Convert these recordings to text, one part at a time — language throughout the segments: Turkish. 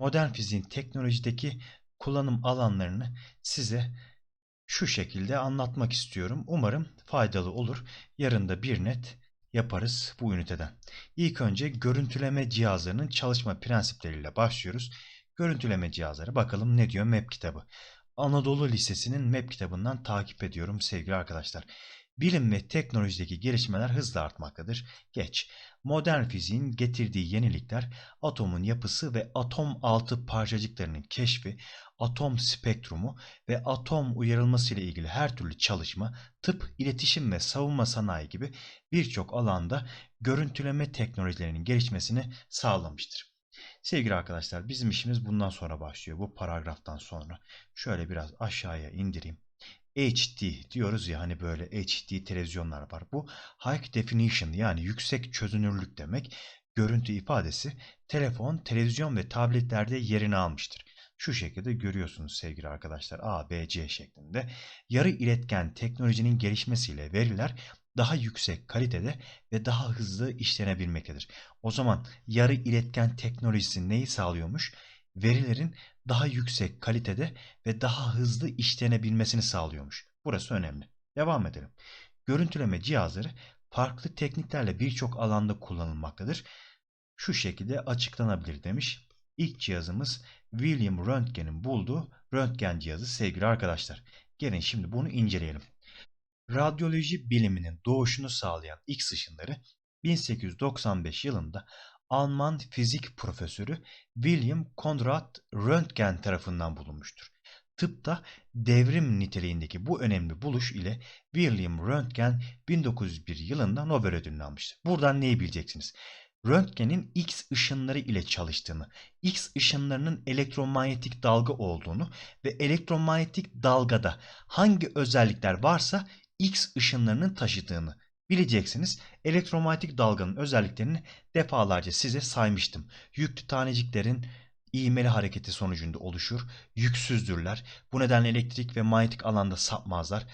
modern fiziğin teknolojideki kullanım alanlarını size şu şekilde anlatmak istiyorum. Umarım faydalı olur. Yarın da bir net yaparız bu üniteden. İlk önce görüntüleme cihazlarının çalışma prensipleriyle başlıyoruz. Görüntüleme cihazları bakalım ne diyor MEP kitabı. Anadolu Lisesi'nin MEP kitabından takip ediyorum sevgili arkadaşlar. Bilim ve teknolojideki gelişmeler hızla artmaktadır. Geç. Modern fiziğin getirdiği yenilikler atomun yapısı ve atom altı parçacıklarının keşfi, atom spektrumu ve atom uyarılması ile ilgili her türlü çalışma, tıp, iletişim ve savunma sanayi gibi birçok alanda görüntüleme teknolojilerinin gelişmesini sağlamıştır. Sevgili arkadaşlar bizim işimiz bundan sonra başlıyor. Bu paragraftan sonra. Şöyle biraz aşağıya indireyim. HD diyoruz ya hani böyle HD televizyonlar var. Bu High Definition yani yüksek çözünürlük demek. Görüntü ifadesi telefon, televizyon ve tabletlerde yerini almıştır. Şu şekilde görüyorsunuz sevgili arkadaşlar A, B, C şeklinde. Yarı iletken teknolojinin gelişmesiyle veriler daha yüksek kalitede ve daha hızlı işlenebilmektedir. O zaman yarı iletken teknolojisi neyi sağlıyormuş? Verilerin daha yüksek kalitede ve daha hızlı işlenebilmesini sağlıyormuş. Burası önemli. Devam edelim. Görüntüleme cihazları farklı tekniklerle birçok alanda kullanılmaktadır. Şu şekilde açıklanabilir demiş. İlk cihazımız William Röntgen'in bulduğu röntgen cihazı sevgili arkadaşlar. Gelin şimdi bunu inceleyelim. Radyoloji biliminin doğuşunu sağlayan X ışınları 1895 yılında Alman fizik profesörü William Konrad Röntgen tarafından bulunmuştur. Tıpta devrim niteliğindeki bu önemli buluş ile William Röntgen 1901 yılında Nobel ödülünü almıştır. Buradan neyi bileceksiniz? Röntgen'in X ışınları ile çalıştığını, X ışınlarının elektromanyetik dalga olduğunu ve elektromanyetik dalgada hangi özellikler varsa X ışınlarının taşıdığını bileceksiniz. Elektromanyetik dalganın özelliklerini defalarca size saymıştım. Yüklü taneciklerin ivmeli hareketi sonucunda oluşur. Yüksüzdürler. Bu nedenle elektrik ve manyetik alanda sapmazlar.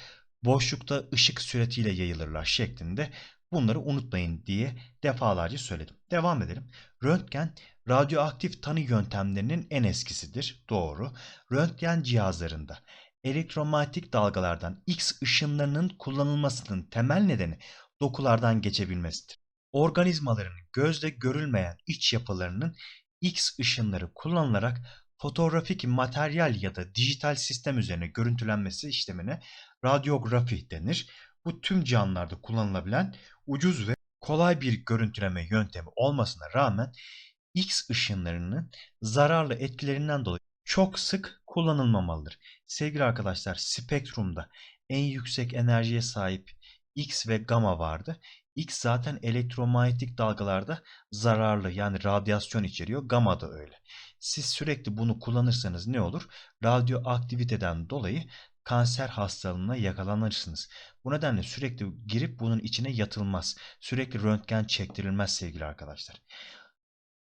Boşlukta ışık süratiyle yayılırlar şeklinde bunları unutmayın diye defalarca söyledim. Devam edelim. Röntgen radyoaktif tanı yöntemlerinin en eskisidir. Doğru. Röntgen cihazlarında elektromanyetik dalgalardan X ışınlarının kullanılmasının temel nedeni dokulardan geçebilmesidir. Organizmaların gözle görülmeyen iç yapılarının X ışınları kullanılarak fotoğrafik materyal ya da dijital sistem üzerine görüntülenmesi işlemine radyografi denir. Bu tüm canlılarda kullanılabilen ucuz ve kolay bir görüntüleme yöntemi olmasına rağmen X ışınlarının zararlı etkilerinden dolayı çok sık kullanılmamalıdır. Sevgili arkadaşlar spektrumda en yüksek enerjiye sahip X ve gamma vardı. X zaten elektromanyetik dalgalarda zararlı yani radyasyon içeriyor. Gamma da öyle. Siz sürekli bunu kullanırsanız ne olur? Radyoaktiviteden dolayı kanser hastalığına yakalanırsınız. Bu nedenle sürekli girip bunun içine yatılmaz. Sürekli röntgen çektirilmez sevgili arkadaşlar.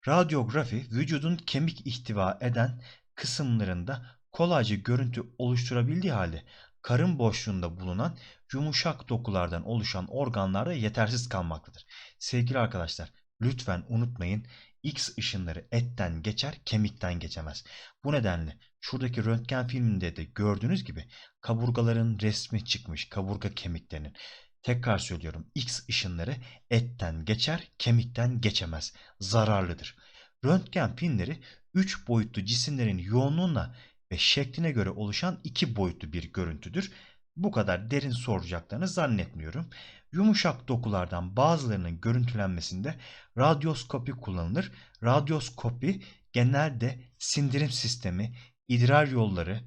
Radyografi vücudun kemik ihtiva eden kısımlarında kolayca görüntü oluşturabildiği halde karın boşluğunda bulunan yumuşak dokulardan oluşan organlarda yetersiz kalmaktadır. Sevgili arkadaşlar lütfen unutmayın X ışınları etten geçer kemikten geçemez. Bu nedenle şuradaki röntgen filminde de gördüğünüz gibi kaburgaların resmi çıkmış kaburga kemiklerinin. Tekrar söylüyorum X ışınları etten geçer kemikten geçemez. Zararlıdır. Röntgen filmleri 3 boyutlu cisimlerin yoğunluğuna ve şekline göre oluşan iki boyutlu bir görüntüdür. Bu kadar derin soracaklarını zannetmiyorum. Yumuşak dokulardan bazılarının görüntülenmesinde radyoskopi kullanılır. Radyoskopi genelde sindirim sistemi, idrar yolları,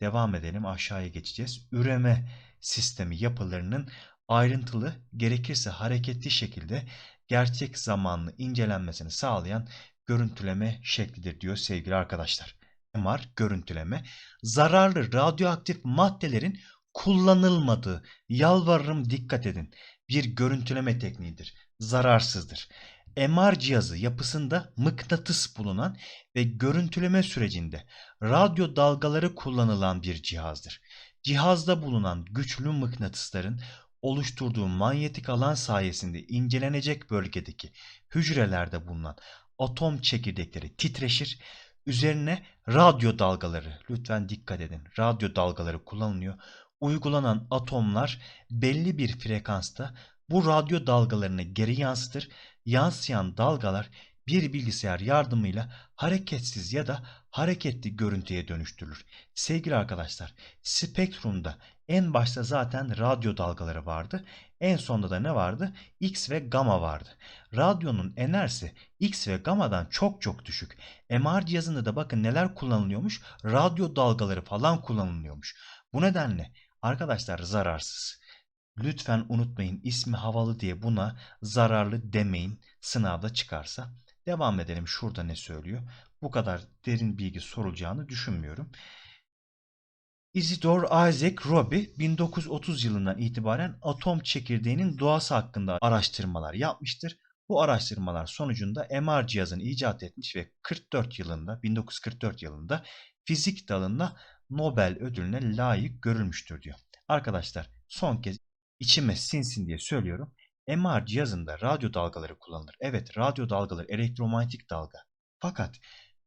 devam edelim aşağıya geçeceğiz. Üreme sistemi yapılarının ayrıntılı, gerekirse hareketli şekilde gerçek zamanlı incelenmesini sağlayan görüntüleme şeklidir diyor sevgili arkadaşlar. MR görüntüleme zararlı radyoaktif maddelerin kullanılmadığı yalvarırım dikkat edin bir görüntüleme tekniğidir. Zararsızdır. MR cihazı yapısında mıknatıs bulunan ve görüntüleme sürecinde radyo dalgaları kullanılan bir cihazdır. Cihazda bulunan güçlü mıknatısların oluşturduğu manyetik alan sayesinde incelenecek bölgedeki hücrelerde bulunan atom çekirdekleri titreşir, Üzerine radyo dalgaları, lütfen dikkat edin. Radyo dalgaları kullanılıyor. Uygulanan atomlar belli bir frekansta bu radyo dalgalarını geri yansıtır. Yansıyan dalgalar bir bilgisayar yardımıyla hareketsiz ya da hareketli görüntüye dönüştürülür. Sevgili arkadaşlar, spektrumda en başta zaten radyo dalgaları vardı. En sonda da ne vardı? X ve gamma vardı. Radyonun enerjisi X ve gamma'dan çok çok düşük. MR cihazında da bakın neler kullanılıyormuş? Radyo dalgaları falan kullanılıyormuş. Bu nedenle arkadaşlar zararsız. Lütfen unutmayın ismi havalı diye buna zararlı demeyin sınavda çıkarsa. Devam edelim şurada ne söylüyor. Bu kadar derin bilgi sorulacağını düşünmüyorum. Isidore Isaac Roby 1930 yılından itibaren atom çekirdeğinin doğası hakkında araştırmalar yapmıştır. Bu araştırmalar sonucunda MR cihazını icat etmiş ve 44 yılında 1944 yılında fizik dalında Nobel ödülüne layık görülmüştür diyor. Arkadaşlar son kez içime sinsin diye söylüyorum. MR cihazında radyo dalgaları kullanılır. Evet radyo dalgaları elektromanyetik dalga. Fakat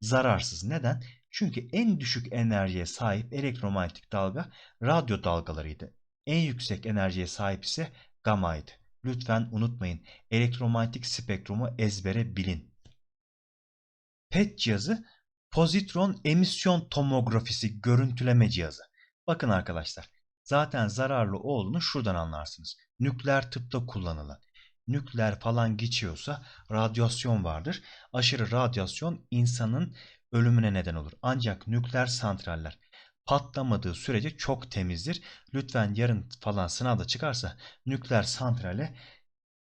zararsız. Neden? Çünkü en düşük enerjiye sahip elektromanyetik dalga radyo dalgalarıydı. En yüksek enerjiye sahip ise gamaydı. Lütfen unutmayın. Elektromanyetik spektrumu ezbere bilin. PET cihazı pozitron emisyon tomografisi görüntüleme cihazı. Bakın arkadaşlar. Zaten zararlı olduğunu şuradan anlarsınız. Nükleer tıpta kullanılan. Nükleer falan geçiyorsa radyasyon vardır. Aşırı radyasyon insanın ölümüne neden olur. Ancak nükleer santraller patlamadığı sürece çok temizdir. Lütfen yarın falan sınavda çıkarsa nükleer santrale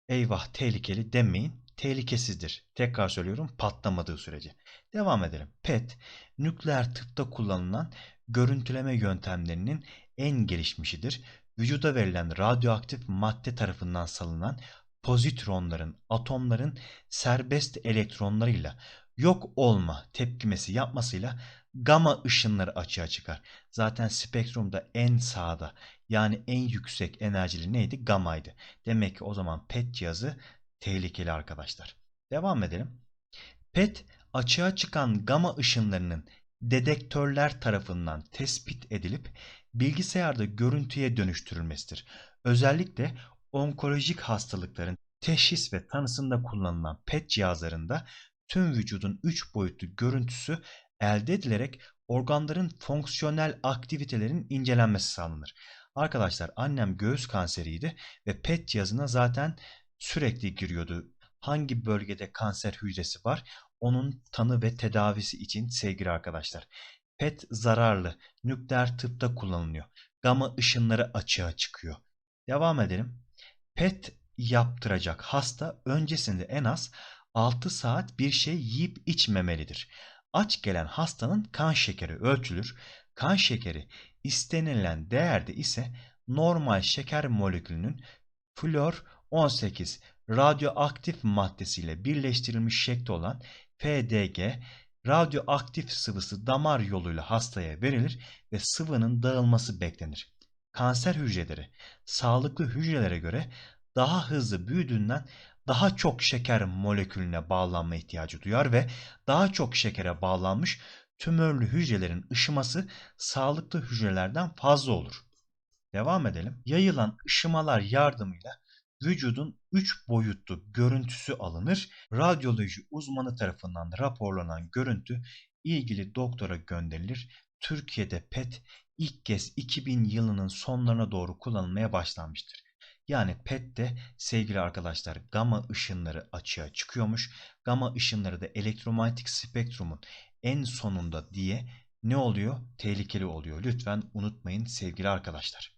eyvah tehlikeli demeyin. Tehlikesizdir. Tekrar söylüyorum patlamadığı sürece. Devam edelim. PET nükleer tıpta kullanılan görüntüleme yöntemlerinin en gelişmişidir. Vücuda verilen radyoaktif madde tarafından salınan pozitronların, atomların serbest elektronlarıyla yok olma tepkimesi yapmasıyla gama ışınları açığa çıkar. Zaten spektrumda en sağda yani en yüksek enerjili neydi? Gamaydı. Demek ki o zaman PET cihazı tehlikeli arkadaşlar. Devam edelim. PET açığa çıkan gama ışınlarının dedektörler tarafından tespit edilip bilgisayarda görüntüye dönüştürülmesidir. Özellikle onkolojik hastalıkların teşhis ve tanısında kullanılan PET cihazlarında tüm vücudun 3 boyutlu görüntüsü elde edilerek organların fonksiyonel aktivitelerinin incelenmesi sağlanır. Arkadaşlar annem göğüs kanseriydi ve PET cihazına zaten sürekli giriyordu. Hangi bölgede kanser hücresi var onun tanı ve tedavisi için sevgili arkadaşlar. PET zararlı, nükleer tıpta kullanılıyor. Gama ışınları açığa çıkıyor. Devam edelim. PET yaptıracak hasta öncesinde en az 6 saat bir şey yiyip içmemelidir. Aç gelen hastanın kan şekeri ölçülür. Kan şekeri istenilen değerde ise normal şeker molekülünün flor 18 radyoaktif maddesiyle birleştirilmiş şekli olan PDG radyoaktif sıvısı damar yoluyla hastaya verilir ve sıvının dağılması beklenir. Kanser hücreleri sağlıklı hücrelere göre daha hızlı büyüdüğünden daha çok şeker molekülüne bağlanma ihtiyacı duyar ve daha çok şekere bağlanmış tümörlü hücrelerin ışıması sağlıklı hücrelerden fazla olur. Devam edelim. Yayılan ışımalar yardımıyla vücudun 3 boyutlu görüntüsü alınır. Radyoloji uzmanı tarafından raporlanan görüntü ilgili doktora gönderilir. Türkiye'de PET ilk kez 2000 yılının sonlarına doğru kullanılmaya başlanmıştır. Yani PET'te sevgili arkadaşlar gama ışınları açığa çıkıyormuş. Gama ışınları da elektromanyetik spektrumun en sonunda diye ne oluyor? Tehlikeli oluyor. Lütfen unutmayın sevgili arkadaşlar.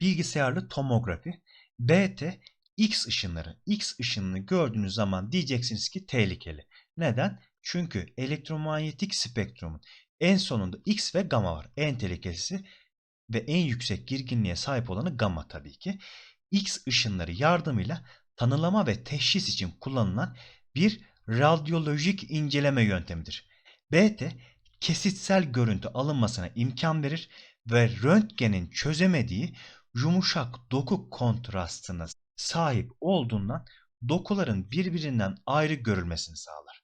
Bilgisayarlı tomografi BT X ışınları. X ışınını gördüğünüz zaman diyeceksiniz ki tehlikeli. Neden? Çünkü elektromanyetik spektrumun en sonunda X ve gamma var. En tehlikelisi ve en yüksek girginliğe sahip olanı gamma tabii ki. X ışınları yardımıyla tanılama ve teşhis için kullanılan bir radyolojik inceleme yöntemidir. BT kesitsel görüntü alınmasına imkan verir ve röntgenin çözemediği yumuşak doku kontrastına sahip olduğundan dokuların birbirinden ayrı görülmesini sağlar.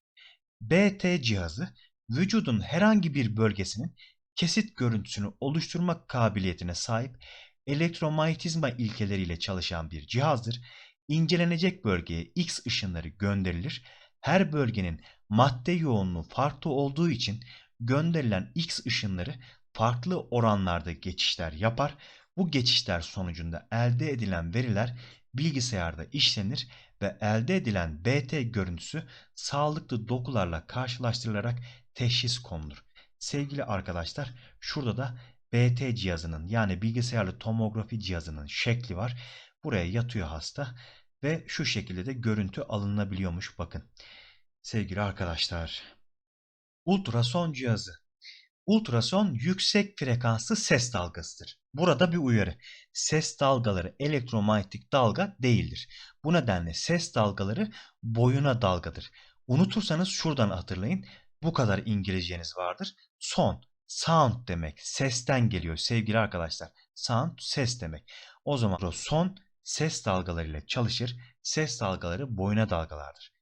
BT cihazı vücudun herhangi bir bölgesinin kesit görüntüsünü oluşturma kabiliyetine sahip elektromanyetizma ilkeleriyle çalışan bir cihazdır. İncelenecek bölgeye X ışınları gönderilir. Her bölgenin madde yoğunluğu farklı olduğu için gönderilen X ışınları farklı oranlarda geçişler yapar. Bu geçişler sonucunda elde edilen veriler bilgisayarda işlenir ve elde edilen BT görüntüsü sağlıklı dokularla karşılaştırılarak teşhis konulur. Sevgili arkadaşlar şurada da BT cihazının yani bilgisayarlı tomografi cihazının şekli var. Buraya yatıyor hasta ve şu şekilde de görüntü alınabiliyormuş bakın. Sevgili arkadaşlar ultrason cihazı Ultrason yüksek frekanslı ses dalgasıdır. Burada bir uyarı. Ses dalgaları elektromanyetik dalga değildir. Bu nedenle ses dalgaları boyuna dalgadır. Unutursanız şuradan hatırlayın. Bu kadar İngilizceniz vardır. Son, sound demek. Sesten geliyor sevgili arkadaşlar. Sound ses demek. O zaman son ses dalgalarıyla çalışır. Ses dalgaları boyuna dalgalardır.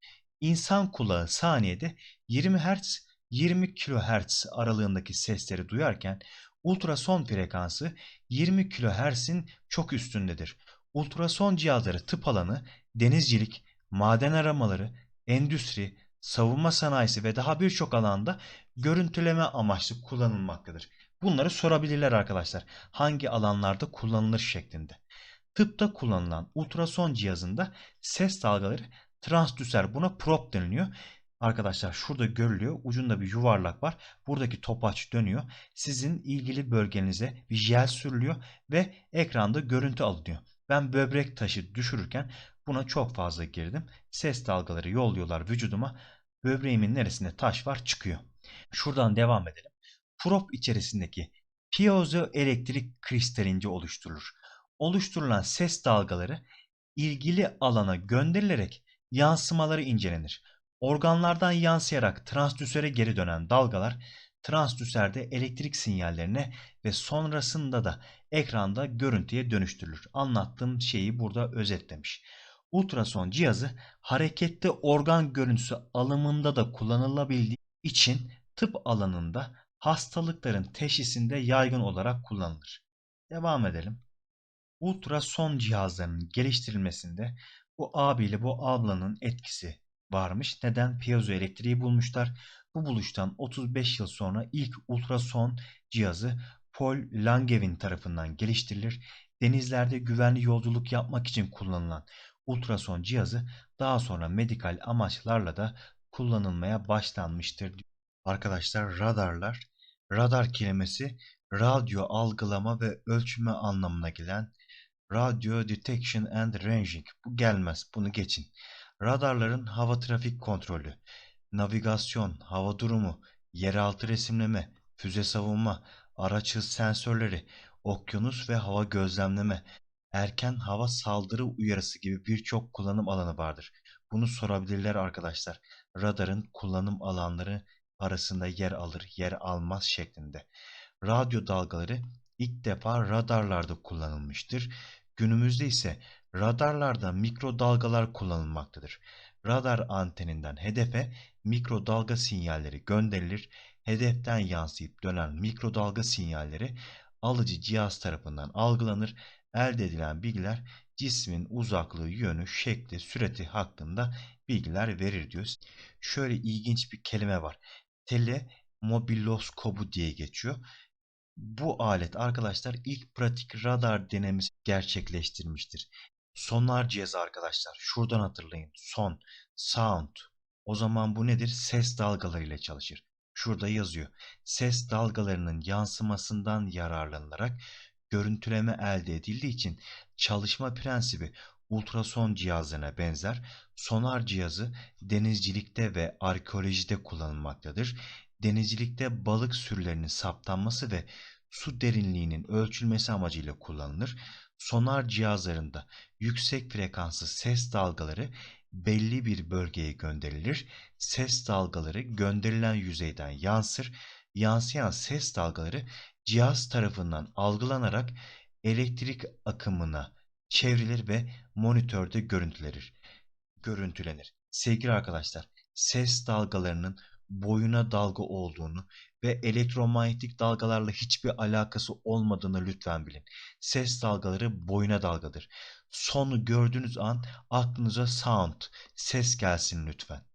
İnsan kulağı saniyede 20 Hz 20 kHz aralığındaki sesleri duyarken ultrason frekansı 20 kHz'in çok üstündedir. Ultrason cihazları tıp alanı, denizcilik, maden aramaları, endüstri, savunma sanayisi ve daha birçok alanda görüntüleme amaçlı kullanılmaktadır. Bunları sorabilirler arkadaşlar. Hangi alanlarda kullanılır şeklinde. Tıpta kullanılan ultrason cihazında ses dalgaları transdüser buna prop deniliyor. Arkadaşlar şurada görülüyor. Ucunda bir yuvarlak var. Buradaki topaç dönüyor. Sizin ilgili bölgenize bir jel sürülüyor ve ekranda görüntü alınıyor. Ben böbrek taşı düşürürken buna çok fazla girdim. Ses dalgaları yolluyorlar vücuduma. Böbreğimin neresinde taş var çıkıyor. Şuradan devam edelim. Prop içerisindeki piezo elektrik kristalince oluşturulur. Oluşturulan ses dalgaları ilgili alana gönderilerek yansımaları incelenir. Organlardan yansıyarak transdüsere geri dönen dalgalar transdüserde elektrik sinyallerine ve sonrasında da ekranda görüntüye dönüştürülür. Anlattığım şeyi burada özetlemiş. Ultrason cihazı hareketli organ görüntüsü alımında da kullanılabildiği için tıp alanında hastalıkların teşhisinde yaygın olarak kullanılır. Devam edelim. Ultrason cihazlarının geliştirilmesinde bu abi ile bu ablanın etkisi varmış. Neden? Piezoelektriği bulmuşlar. Bu buluştan 35 yıl sonra ilk ultrason cihazı Paul Langevin tarafından geliştirilir. Denizlerde güvenli yolculuk yapmak için kullanılan ultrason cihazı daha sonra medikal amaçlarla da kullanılmaya başlanmıştır. Arkadaşlar radarlar, radar kelimesi radyo algılama ve ölçme anlamına gelen radio detection and ranging. Bu gelmez, bunu geçin. Radarların hava trafik kontrolü, navigasyon, hava durumu, yeraltı resimleme, füze savunma, araç hız sensörleri, okyanus ve hava gözlemleme, erken hava saldırı uyarısı gibi birçok kullanım alanı vardır. Bunu sorabilirler arkadaşlar. Radarın kullanım alanları arasında yer alır, yer almaz şeklinde. Radyo dalgaları ilk defa radarlarda kullanılmıştır. Günümüzde ise Radarlarda mikrodalgalar kullanılmaktadır. Radar anteninden hedefe mikrodalga sinyalleri gönderilir. Hedeften yansıyıp dönen mikrodalga sinyalleri alıcı cihaz tarafından algılanır. Elde edilen bilgiler cismin uzaklığı, yönü, şekli, süreti hakkında bilgiler verir diyor. Şöyle ilginç bir kelime var. Telemobiloskobu diye geçiyor. Bu alet arkadaşlar ilk pratik radar denemesi gerçekleştirmiştir. Sonar cihazı arkadaşlar. Şuradan hatırlayın. Son, sound. O zaman bu nedir? Ses dalgalarıyla çalışır. Şurada yazıyor. Ses dalgalarının yansımasından yararlanılarak görüntüleme elde edildiği için çalışma prensibi ultrason cihazına benzer. Sonar cihazı denizcilikte ve arkeolojide kullanılmaktadır. Denizcilikte balık sürülerinin saptanması ve su derinliğinin ölçülmesi amacıyla kullanılır sonar cihazlarında yüksek frekanslı ses dalgaları belli bir bölgeye gönderilir. Ses dalgaları gönderilen yüzeyden yansır. Yansıyan ses dalgaları cihaz tarafından algılanarak elektrik akımına çevrilir ve monitörde görüntülenir. Görüntülenir. Sevgili arkadaşlar, ses dalgalarının boyuna dalga olduğunu ve elektromanyetik dalgalarla hiçbir alakası olmadığını lütfen bilin. Ses dalgaları boyuna dalgadır. Sonu gördüğünüz an aklınıza sound, ses gelsin lütfen.